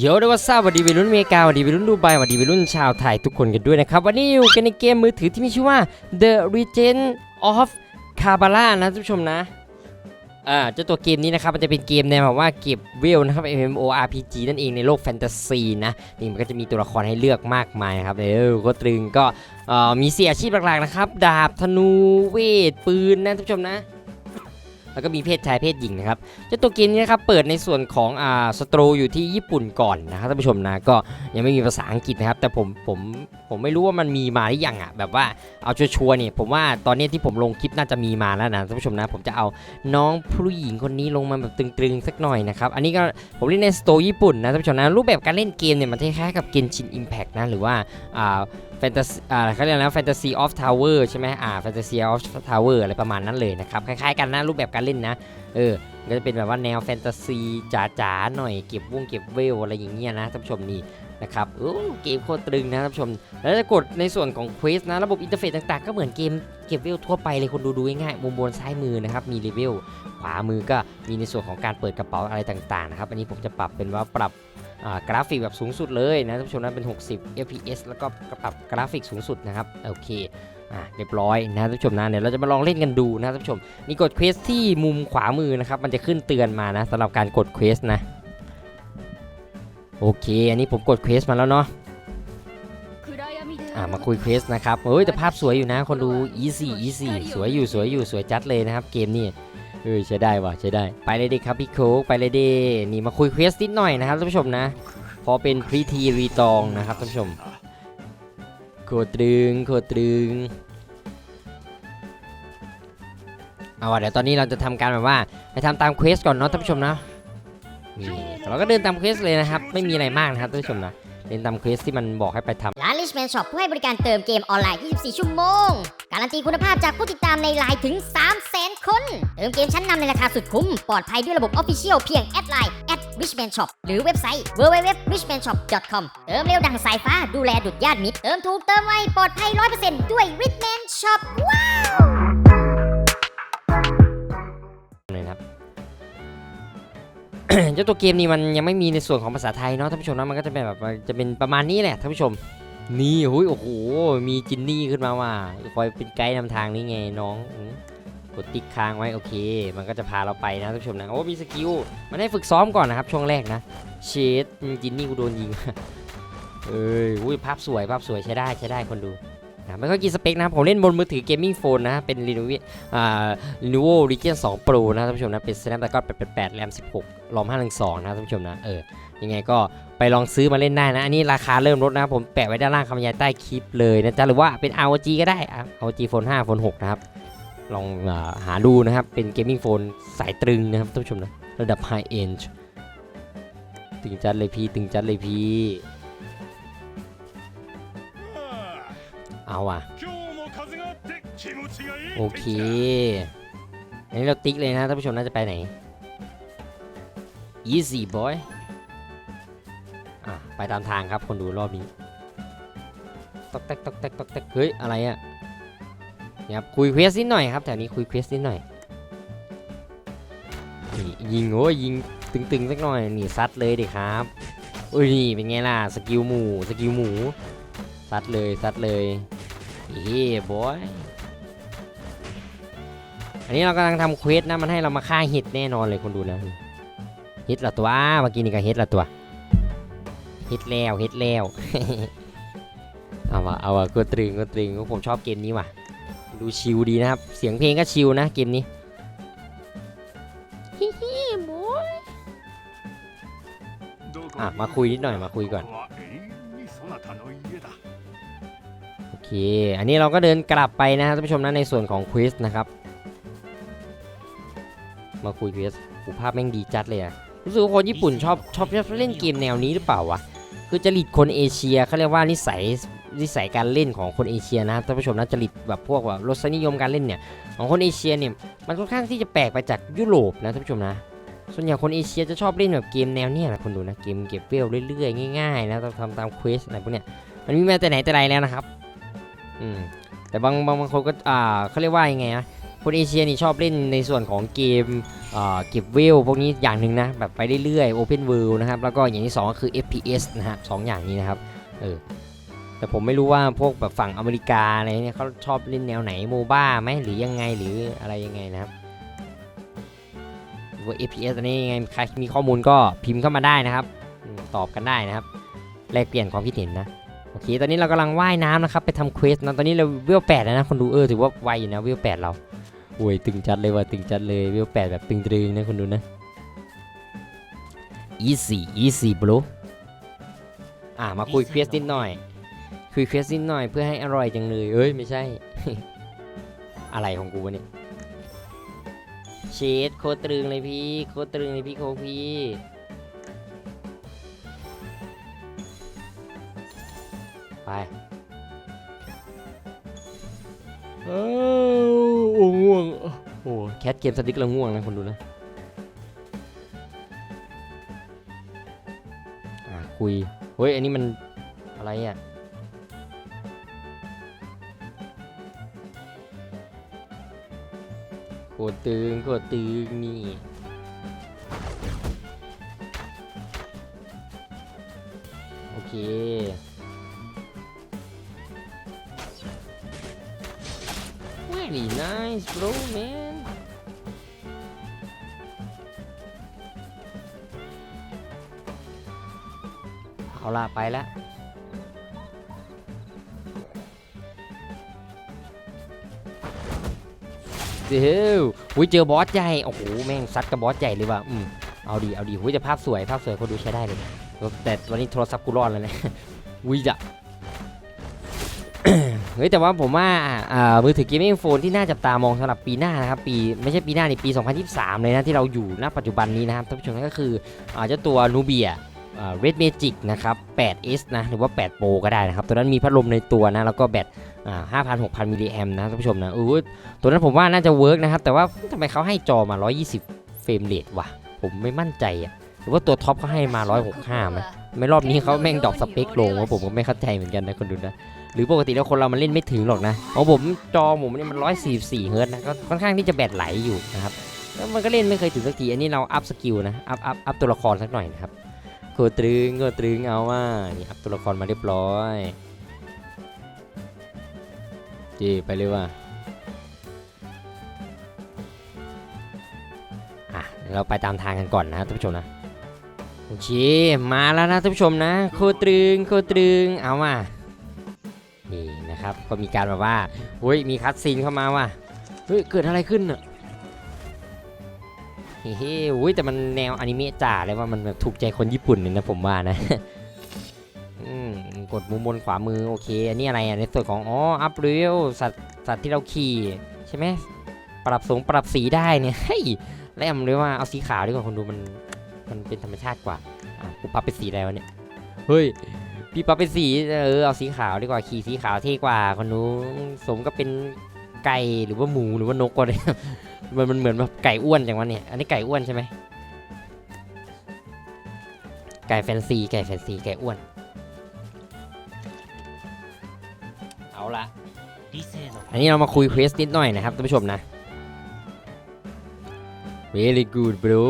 โยได้ว่าทราบวัสดีวัยรุ่นอเมริกาวัสดีวัยรุ่นดูไบวัสดีวัยรุ่นชาวไทยทุกคนกันด้วยนะครับ วันนี้อยู่กันในเกมมือถือที่มีชื่อว่า The Legend of Kabbalah นะท่านผู้ชมนะอ่าเจ้าตัวเกมนี้นะครับ มันจะเป็นเกมแนวแบบว่าเก็บเวลนะครับ MMORPG นั่นเองในโลกแฟนตาซีนะ นี่มันก็จะมีตัวละครให้เลือกมากมายครับเออก็ตรึงก็เอ่อมีเสียอาชีพหลักๆนะครับ ดาบธนูเวทปืนนะท่านผู้ชมนะ แล้วก็มีเพศชายเพศหญิงนะครับเจ้าตัวเกมนี้นะครับเปิดในส่วนของอ่าสตรูอยู่ที่ญี่ปุ่นก่อนนะครับท่านผู้ชมนะก็ยังไม่มีภาษาอังกฤษนะครับ แต่ผมผมผมไม่รู้ว่ามันมีมาหรือยังอะแบบว่าเอาชัวร์เนี่ยผมว่าตอนนี้ที่ผมลงคลิปน่าจะมีมาแล้วนะท่านผู้ชมนะ ผมจะเอาน้องผู้หญิงคนนี้ลงมาแบบตึงๆสักหน่อยนะครับอันนี้ก็ผมเล่นในสโตร์ญี่ปุ่นนะท่านผู้ชมนะรูปแบบการเล่นเกมเนี่ยมันคล้ายๆกับเกนชินอิมแพกนะหรือว่าอ่า นตาซีอ่าเขาเรียกนะแฟนตาซีออฟทาวเวอร์ใช่ไหมอ่าแฟนตาซีออฟทาวเวอร์อะไรประมาณนั้นเลยนะครับ คล้ายๆกันนะรูปแบบการเล่นนะ เออก็จะเป็นแบบว่าแนวแฟนตาซีจ๋าๆหน่อยเก็บวงเก็บเวลอะไรอย่างเงี้ยนะท่านผู้ชมนี่นะครับโอ้เกมโคตรตรึงนะท่านผู้ชม แล้วจะกดในส่วนของเควสนะระบบอินเทอร์เฟซต่างๆ ก็เหมือนเกมเก็บเวลทั่วไปเลยคนดูดูง่ายๆมุมบนซ้ายมือนะครับมีเลเวลขวามือก็มีในส่วนของการเปิดกระเป๋าอะไรต่างๆนะครับอันนี้ผมจะปรับเป็นว่าปรับกราฟิกแบบสูงสุดเลยนะท่านผู้ชมนะเป็น 60 fps แล้วก็ปรับกราฟิกสูงสุดนะครับโอเค อ่าเรียบร้อยนะท่านผู้ชมนะเดี๋ยวเราจะมาลองเล่นกันดูนะท่านผู้ชมนี่กดเควสที่มุมขวามือนะครับมันจะขึ้นเตือนมานะสำหรับการกดเควสนะโอเค อันนี้ผมกดเควสมาแล้วเนาะอ่ามาคุยเควสนะครับเฮ้ยแต่ภาพสวยอยู่นะ คนดู easy easy สวยอยู่สวยอยู่สวยจัดเลยนะครับเกมนี้เออใช้ได้ว่ะใช้ได้ไปเลยดิครับพี่โคกไปเลยดินี่มาคุยเควสนิดหน่อยนะครับท่านผู้ชมนะ พอเป็นพรีทีรีตองนะครับท่านผู้ชม ตรตรึงโคตรตรึงเอาว่ะเดี๋ยวตอนนี้เราจะทำการแบบว่าไปทำตามเควสก่อนเนาะท่านผู้ชมนะนี่เราก็เดินตามเควสเลยนะครับ ไม่มีอะไรมากนะครับท่านผู้ชมนะเดินตามเควสที่มันบอกให้ไปทำร้าน Richman Shop ผู้ให้บริการเติมเกมออนไลน์ 24 ชั่วโมง การันตีคุณภาพจากผู้ติดตามในไลน์ถึง 300,000 คน เติมเกมชั้นนำในราคาสุดคุ้ม ปลอดภัยด้วยระบบ Official เพียงแอดไลน์ @richman shop หรือเว็บไซต์ www.richmanshop.com เติมเร็วดังสายฟ้าดูแลดุดญาติมิตร เติมถูกเติมไวปลอดภัย 100%ด้วย Richman Shop เลยครับ เจ้าตัวเกมนี้มันยังไม่มีในส่วนของภาษาไทยเนาะท่านผู้ชมนะมันก็จะเป็นแบบจะเป็นประมาณนี้แหละท่านผู้ชมนี่หุยโอ้โหมีจินนี่ขึ้นมาว่าคอยเป็นไกด์นำทางนี่ไงน้อง กดติ๊กค้างไว้โอเค มันก็จะพาเราไปนะท่านผู้ชมนะ โอ้ มีสกิล มันให้ฝึกซ้อมก่อนนะครับช่วงแรกนะ เชดจินนี่กูโดนยิง เอ้ยอุ้ยภาพสวยภาพสวยใช้ได้ใช้ได้คนดูนะไม่ค่อยกี่สเปคนะผมเล่นบนมือถือเกมมิ่งโฟนนะ เป็น Lenovo อ่า Lenovo Legion 2 Pro นะท่านผู้ชมนะ เป็น Snapdragon 888 RAM 16 ROM 512นะท่านผู้ชมนะ เออ ยังไงก็ไปลองซื้อมาเล่นได้นะ อันนี้ราคาเริ่มลดนะผมแปะไว้ด้านล่างคำบรรยายใต้คลิปเลยนะจ๊ะ หรือว่าเป็น ROG ก็ได้อะ ROG Phone 5 Phone 6 นะครับ ลองอหาดูนะครับ เป็นเกมมิ่งโฟนสายตรึงนะครับท่านผู้ชมนะ ระดับ High End ตึงจัดเลยพี่ ตึงจัดเลยพี่ เอาอะ โอเค อันนี้เราติ๊กเลยนะท่านผู้ชมน่าจะไปไหน easy boy อะ ไปตามทางครับคนดูรอบนี้ตอกแตกตอกแตกตอกแตกเฮ้ย อะไรอะเนี่ยครับคุยเควสนิดหน่อยครับแถวนี้คุยเควสนิดหน่อยนี่ยิงโอ้ยิงตึงๆสักหน่อยนี่ซัดเลยดิครับอุ้ยนี่เป็นไงล่ะสกิลหมูสกิลหมูซัดเลยซัดเลยเฮ้บอยอันนี้เรากำลังทำเควสนะมันให้เรามาฆ่าเห็ดแน่นอนเลยคนดูนะเห็ดละตัวเมื่อกี้นี่ก็เห็ดละตัวเห็ดแล้วเห็ดแล้ว เอาวะเอาวะก็ตรึงก็ตรึงผมชอบเกมนี้ว่ะ ดูชิลดีนะครับ เสียงเพลงก็ชิลนะเกมนี้ฮิฮิบอยอะมาคุยนิดหน่อยมาคุยก่อน โอเค อันนี้เราก็เดินกลับไปนะครับท่านผู้ชมนะในส่วนของควิสนะครับ มาคุยควิสหูภาพแม่งดีจัดเลยอะรู้สึกว่าคนญี่ปุ่นชอบชอบชอบเล่นเกมแนวนี้หรือเปล่าวะ คือจริตคนเอเชียเขาเรียกว่านิสัย นิสัยการเล่นของคนเอเชียนะท่านผู้ชมนะจริตแบบพวกแบบรสนิยมการเล่นเนี่ยของคนเอเชียเนี่ยมันค่อนข้างที่จะแปลกไปจากยุโรปนะท่านผู้ชมนะส่วนใหญ่คนเอเชียจะชอบเล่นแบบเกมแนวเนี้ยแหละคนดูนะเกมเก็บเวลเรื่อยๆง่ายๆนะต้องทำตามเควสอะไรพวกเนี้ยมันมีมาแต่ไหนแต่ไรแล้วนะครับอืมแต่บางบางบางคนก็อ่าเขาเรียกว่ายังไงนะคนเอเชียนี่ชอบเล่นในส่วนของเกมเอ่อเก็บเวลพวกนี้อย่างหนึ่งนะแบบไปเรื่อยๆ Open World นะครับแล้วก็อย่างที่สองก็คือ FPS นะฮะสองอย่างนี้นะครับเออ แต่ผมไม่รู้ว่าพวกแบบฝั่งอเมริกาอะไรเนี่ยเขาชอบเล่นแนวไหนโมบ้าไหมหรือยังไงหรืออะไรยังไงนะครับว่า FPS อันนี้ยังไงใครมีข้อมูลก็พิมพ์เข้ามาได้นะครับ ตอบกันได้นะครับแลกเปลี่ยนความคิดเห็นนะโอเค ตอนนี้เรากำลังว่ายน้ำนะครับ ไปทำเควสนะตอนนี้เราเวลแปดแล้วนะคนดูเออถือว่าไวอยู่นะเวลแปดเราโอ้ยตึงจัดเลยว่ะตึงจัดเลยเวลแปดแบบตึงตรึงนะคนดูนะ easy easy bro อะมาคุยเควสนิดหน่อย คุยเควสนิดหน่อยเพื่อให้อร่อยจังเลยเอ้ยไม่ใช่ อะไรของกูวะเนี่ยเชดโคตรตรึงเลยพี่โคตรตรึงเลยพี่โคกพี่ไปอ้าวโอ้ง่วงโอ้แคทเกมสติ๊กเราง่วงนะคนดูนะอ่าคุยเฮ้ยอันนี้มันอะไรอะ โคตรตึงโคตรตึงนี่โอเค Very nice, bro, man. เอาละไปแล้ว เดี๋ยวอุ้ยเจอบอสใหญ่ โอ้โห แม่งซัดกับบอสใหญ่เลยว่ะ อืม เอาดี เอาดีอุ้ยแต่ภาพสวย ภาพสวยคนดูใช้ได้เลย แต่วันนี้โทรศัพท์กูรอดแล้วนะอุ้ยจะเฮ้ยแต่ว่าผมว่าอ่ามือถือเกมมิ่งโฟนที่น่าจับตามองสำหรับปีหน้านะครับปีไม่ใช่ปีหน้าในปี 2023 เลยนะที่เราอยู่ณปัจจุบันนี้นะครับท่านผู้ชมนั่นก็คืออ่าเจ้าตัว Nubia อ่ Red Magic นะครับ 8S นะ หรือว่า 8 Pro ก็ได้นะครับ ตัวนั้นมีพัดลมในตัวนะ แล้วก็แบตอ่า5,000 6,000 มิลลิแอมนะท่านผู้ชมนะเออตัวนั้นผมว่าน่าจะเวิร์กนะครับ แต่ว่าทำไมเขาให้จอมา 120 เฟรมเรทวะ ผมไม่มั่นใจอะหรือว่าตัวท็อปเขาให้มา 165ไหมไม่รอบนี้เขาแม่งดรอปสเปคลงว่าผมก็ไม่เข้าใจเหมือนกันนะคนดูนะ หรือปกติแล้วคนเรามันเล่นไม่ถึงหรอกนะเพราผมจอผมเนี่ยมัน 144 เฮิร์ตนะ ก็ค่อนข้างที่จะแบตไหลอยู่นะครับแล้วมันก็เล่นไม่เคยถึงสักที อันนี้เราอัพสกิลนะ อัพอัพอัพตัวละครสักหน่อยนะครับ โคตรึงโคตรึงเอาว่านี่อัพตัวละครมาเรียบร้อยจีไปเลยว่ะอะเราไปตามทางกันก่อนนะท่านผู้ชมนะโอเคมาแล้วนะท่านผู้ชมนะ โคตรึงโคตรึงเอามานี่นะครับก็มีการแบบว่าเฮ้ยมีคัดซีนเข้ามาว่ะเฮ้ยเกิดอะไรขึ้นอะ เฮ้ยแต่มันแนวอนิเมะจ๋าเลยว่ามันแบบถูกใจคนญี่ปุ่นเลยนะผมว่านะกดมุมบนขวามือโอเค อันนี้อะไรอะในส่วนของอ๋ออัพเรลสัตว์สัตว์ที่เราขี่ใช่ไหมปรับสูงปรับสีได้เนี่ยเฮ้ยแลมเลยว่าเอาสีขาวดีกว่าคนดูมันมันเป็นธรรมชาติกว่าอะกูปรับเป็นสีอะไรวะเนี่ยเฮ้ยพี่ปรับเป็นสีเออเอาสีขาวดีกว่าขี่สีขาวเท่กว่าคนนู้นสมก็เป็นไก่หรือว่าหมูหรือว่านกก็ได้ มันมันเหมือนแบบไก่อ้วนจังวะเนี่ย อันนี้ไก่อ้วนใช่ไหมไก่แฟนซีไก่แฟนซีไก่อ้วน เอาละอันนี้เรามาคุยเควสนิดหน่อยนะครับท่านผู้ชมนะ very good bro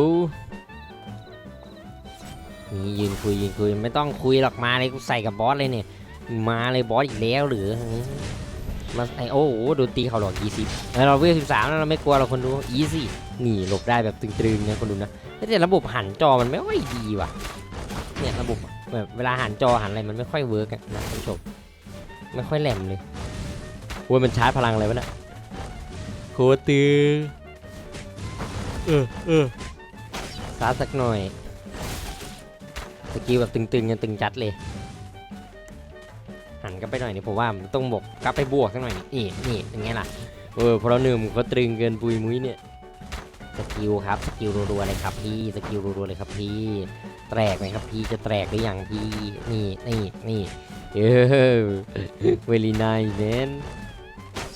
นี่ยืนคุยยืนคุยไม่ต้องคุยหรอกมาเลยกูใส่กับบอสเลยเนี่ย มาเลยบอสอีกแล้วหรือ มาไอโอ้โหโดนตีเขาหลอกยี่สิบแล้วเราเวลสิบสามแล้วเราไม่กลัวเราคนดูอีซี่นี่หลบได้แบบตึงๆนะคนดูนะแต่ระบบหันจอมันไม่ค่อยดีว่ะเนี่ยระบบแบบเวลาหันจอหันอะไรมันไม่ค่อยเวิร์กนะท่านผู้ชมไม่ค่อยแหลมเลยโว้ยมันชาร์จพลังอะไรวะเนี่ยโคตรเออเออชาสักหน่อยสกิลแบบตึงๆกันตึงจัดเลย หันไปหน่อยนี่ผมว่ามันต้องบวกกลับไปบวกสักหน่อยนี่นี่เป็นไงล่ะเออเพราะเราหนึ่งเขาตรึงเกินปุยมุ้ยเนี่ยสกิลครับสกิลรัวๆเลยครับพี่สกิลรัวๆเลยครับพี่แตกไหมครับพี่จะแตกหรือยังพี่นี่นี่นี่เออเวลีนายเนน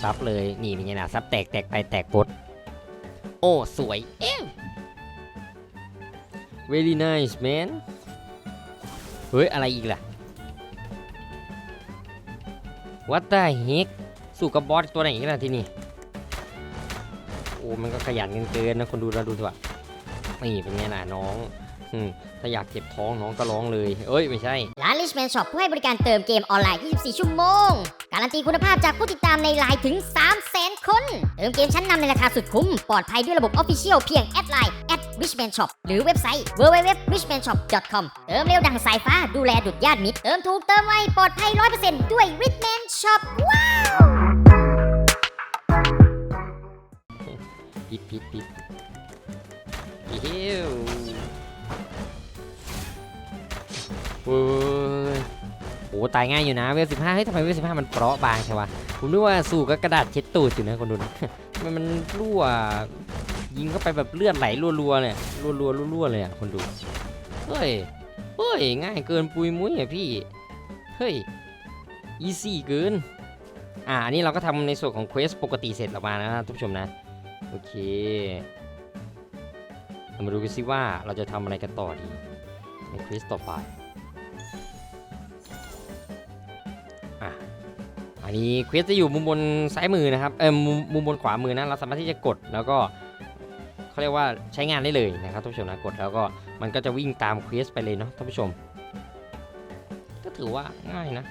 ซับเลยนี่เป็นไงล่ะซับแตกแตกไปแตกปดโอ้สวยเอ้ว very nice man เฮ้ย อะไรอีกล่ะ วัตเตอร์เฮกสู้กับบอสตัวไหนอีกล่ะที่นี่โอ้มันก็ขยันกันเกินนะคนดูเราดูเถอะนี่เป็นไงล่ะน้อง ถ้าอยากเจ็บท้องน้องก็ร้องเลย เอ้ยไม่ใช่ ร้าน Richman Shop ผู้ให้บริการเติมเกมออนไลน์ 24 ชั่วโมง การันตีคุณภาพจากผู้ติดตามในไลน์ถึง 300,000 คน เติมเกมชั้นนำในราคาสุดคุ้ม ปลอดภัยด้วยระบบ Official เพียงแอดไลน์ @richman shop หรือเว็บไซต์ www.richmanshop.com เติมเร็วดังสายฟ้าดูแลดุดญาติมิตร เติมถูกเติมไวปลอดภัย 100%ด้วย Richman Shop ว้าวปิดปิดปิดเฮ้ วโอ้ยโอ้ตายง่ายอยู่นะเวลสิบห้าเฮ้ยทำไมเวลสิบห้ามันเปราะบางใช่วะผมนึกว่าสู้กับกระดาษเช็ดตูดอยู่นะคนดูนะทำไมมันรั่วยิงเข้าไปแบบเลือดไหลรัวๆเลยรัวๆรัวๆเลยอะคนดูเฮ้ยเฮ้ยง่ายเกินปุยมุ้ยอะพี่เฮ้ยอีซี่เกินอ่าอันนี้เราก็ทำในส่วนของเควสปกติเสร็จออกมานะท่านผู้ชมนะโอเคเรามาดูกันสิว่าเราจะทำอะไรกันต่อดีในควิสต่อไป อันนี้เควสจะอยู่มุมบนซ้ายมือนะครับเออมุมมุมบนขวามือนะเราสามารถที่จะกดแล้วก็เขาเรียกว่าใช้งานได้เลยนะครับท่านผู้ชมนะกดแล้วก็มันก็จะวิ่งตามเควสไปเลยเนาะท่านผู้ชม ก็ถือว่าง่ายนะ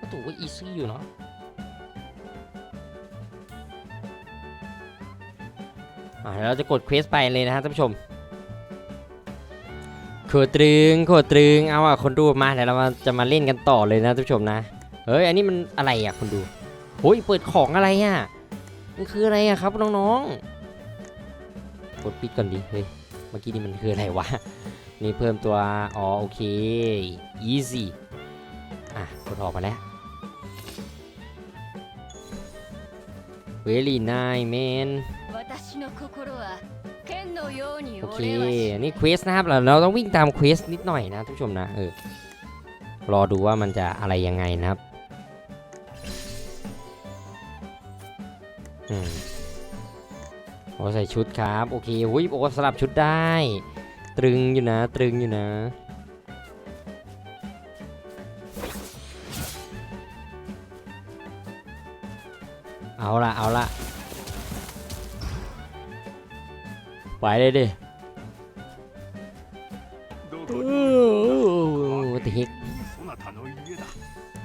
ก็ถือว่าอีซี่อยู่เนาะอ่าเราจะกดเควสไปเลยนะฮะท่านผู้ชม คตรึงโคตรึงเอาอะคนดูมาเดี๋ยวเรามาจะมาเล่นกันต่อเลยนะท่านผู้ชมนะเฮ้ยอันนี้มันอะไรอะคนดูโอ้ยเปิดของอะไรอะมันคืออะไรอะครับน้องๆกดปิดก่อนดิเฮ้ยเมื่อกี้นี่มันคืออะไรวะนี่เพิ่มตัวอ๋อโอเค easy อะกดออกมาแล้ว very nice man โอเค นี่ควีสนะครับเราเราต้องวิ่งตามควีสนิดหน่อยนะทุกชมนะเออรอดูว่ามันจะอะไรยังไงนะครับอืมโอ้ใส่ชุดครับโอเคหุ้ยโอ้สลับชุดได้ ตรึงอยู่นะตรึงอยู่นะเอาละเอาละ ไหวเลยดิติฮิก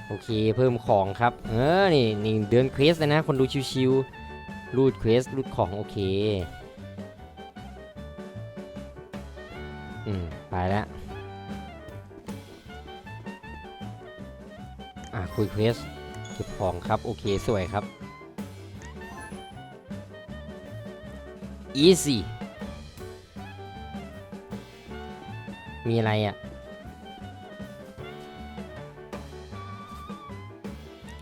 โอเค เพิ่มของครับ เออ นี่นี่เดินเควสเลยนะ คนดูชิวๆรูดเควสรูดของ โอเค อืม ไปแล้ว อะ คุยเควสเก็บของครับ โอเค สวยครับ easy มีอะไรอะ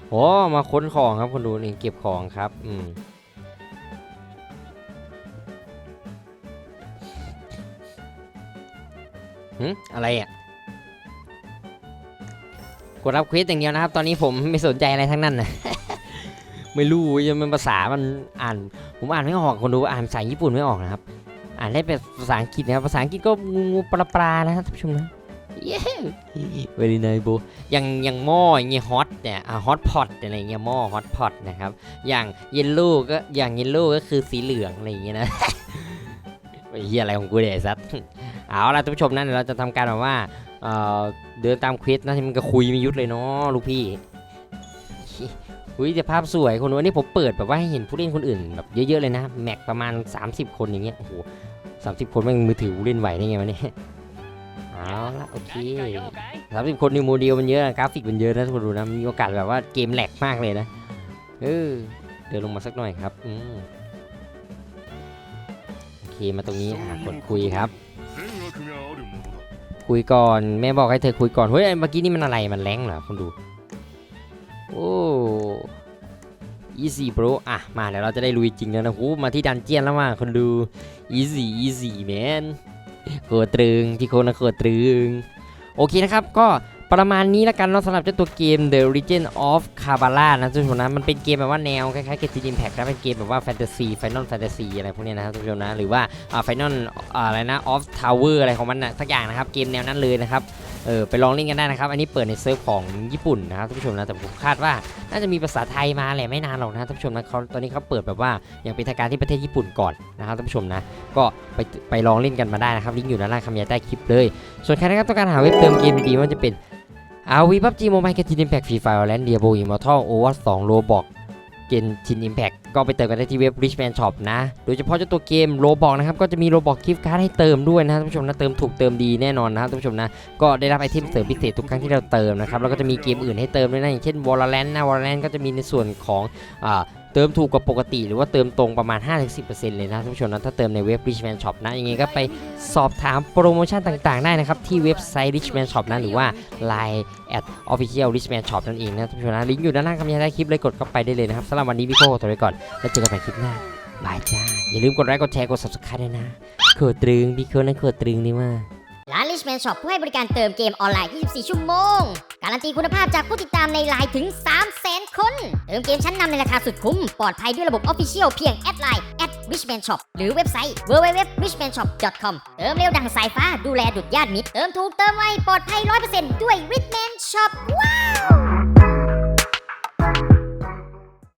โอ้มาค้นของครับคนดูนี่เก็บของครับ อืมหืมอะไรอะ กดรับเควสอย่างเดียวนะครับ ตอนนี้ผมไม่สนใจอะไรทั้งนั้นนะไม่รู้ยังเป็นภาษามันอ่าน ผมอ่านไม่ออกคนดูอ่านภาษาญี่ปุ่นไม่ออกนะครับ อ่านได้เป็นภาษาอังกฤษนะครับภาษาอังกฤษก็งูงูปลาปลานะครับท่านผู้ชมนะเย้เวลีนายโบอย่างอย่างหม้ออย่างเงี้ยฮอตเนี่ยอ่าฮอตพอตอะไรเงี้ยหม้อฮอตพอตนะครับ อย่างเยลโล่ก็อย่างเยลโล่ก็คือสีเหลืองอะไรอย่างเงี้ยนะไอ้เหี้ยอะไรของกูเนี่ยไอ้สัตว์เอาล่ะท่านผู้ชมนะเดี๋ยวเราจะทำการแบบว่าเอ่อเดินตามเควสนะที่มันก็คุยไมียุทธเลยเนาะลูกพี่อุ้ยแต่ภาพสวยคนวันนี้ผมเปิดแบบว่าให้เห็นผู้เล่นคนอื่นแบบเยอะๆเลยนะ แม็กประมาณ 30 คนอย่างเงี้ยโอ้โหสามสิบคนแม่งมือถือเล่นไหวได้ไงวะเนี่ยเอาละโอเคสามสิบคนในโมเดลมันเยอะนะกราฟิกมันเยอะนะทุกคนดูนะมีโอกาสแบบว่าเกมแหลกมากเลยนะเออเดินลงมาสักหน่อยครับอืโอเคมาตรงนี้กดคุยครับ คุยก่อนแม่บอกให้เธอคุยก่อนเฮ้ยเมื่อกี้นี่มันอะไรมันแรงเหรอคุณดู easy bro อะ มาเดี๋ยวเราจะได้ลุยจริงแล้วนะโหมาที่ดันเจียนแล้วมาคนดู easy easy man โคตรึงพี่โคนะโคตรึง โอเคนะครับ ก็ประมาณนี้แล้วกันเนาะสำหรับเจ้าตัวเกม The Legend of Kabbalah นะทุกคนนะ มันเป็นเกมแบบว่าแนวคล้ายๆ Genshin Impact นะเป็นเกมแบบว่าแฟนตาซี Final Fantasy อะไรพวกนี้นะครับทุกคนนะ หรือว่า Final อ่าอะไรนะ of Tower อะไรของมันนะสักอย่างนะครับ เกมแนวนั้นเลยนะครับ เออไปลองเล่นกันได้นะครับ อันนี้เปิดในเซิร์ฟของญี่ปุ่นนะครับท่านผู้ชมนะแต่ผมคาดว่าน่าจะมีภาษาไทยมาแหละไม่นานหรอกนะท่านผู้ชมนะเขาตอนนี้เขาเปิดแบบว่าอย่างเป็นทางการที่ประเทศญี่ปุ่นก่อนนะครับท่านผู้ชมนะก็ไปไปลองเล่นกันมาได้นะครับลิงก์อยู่ด้านล่างคำยาใต้คลิปเลย ส่วนใครนะครับต้องการหาเว็บเติมเกมดีๆม่ว่าจะเป็นอาวีพับจีโมบายกตินอิมแพคฟรีไฟล์แลนด์เดียโบอิมอร์ทัลโอวัตสองโลบอก เกนชินอิมแพคก็ไปเติมกันได้ที่เว็บ Richman Shop นะ โดยเฉพาะเจ้าตัวเกมโลบอกนะครับ ก็จะมีโลบอกกิฟต์การ์ดให้เติมด้วยนะท่านผู้ชมนะ เติมถูกเติมดีแน่นอนนะท่านผู้ชมนะ ก็ได้รับไอเทมเสริมพิเศษทุกครั้งที่เราเติมนะครับ แล้วก็จะมีเกมอื่นให้เติมด้วยนะ อย่างเช่น Valorant นะ Valorant ก็จะมีในส่วนของอ่าเติมถูกกว่าปกติ หรือว่าเติมตรงประมาณ 5-10%เลยนะท่านผู้ชมนะถ้าเติมในเว็บ Richman Shop นะยังไงก็ไปสอบถามโปรโมชั่นต่างๆ ได้นะครับ ที่เว็บไซต์ Richman Shop นะหรือว่า Line at Official Richman Shop นั่นเองนะท่านผู้ชมนะลิงก์อยู่ด้านล่างคำบรรยายใต้คลิปเลยกดเข้าไปได้เลยนะครับสำหรับวันนี้พี่โก้ขอตัวไปก่อนแล้วเจอกันใหม่คลิปหน้าบายจ้าอย่าลืมกดไลค์กดแชร์กด subscribe ด้วยนะโคตรตรึงพี่โก้นั่นโคตรตรึงนี่มาก Cashman Shop ผู้ให้บริการเติมเกมออนไลน์ 24 ชั่วโมง การันตีคุณภาพจากผู้ติดตามในไลน์ถึง 300,000 คน เติมเกมชั้นนำในราคาสุดคุ้ม ปลอดภัยด้วยระบบ Official เพียงแอดไลน์ @richman shop หรือเว็บไซต์ www.richmanshop.com เติมเร็วดังสายฟ้าดูแลดุดญาติมิตร เติมถูกเติมไวปลอดภัย 100%ด้วย Richman Shop ว้าว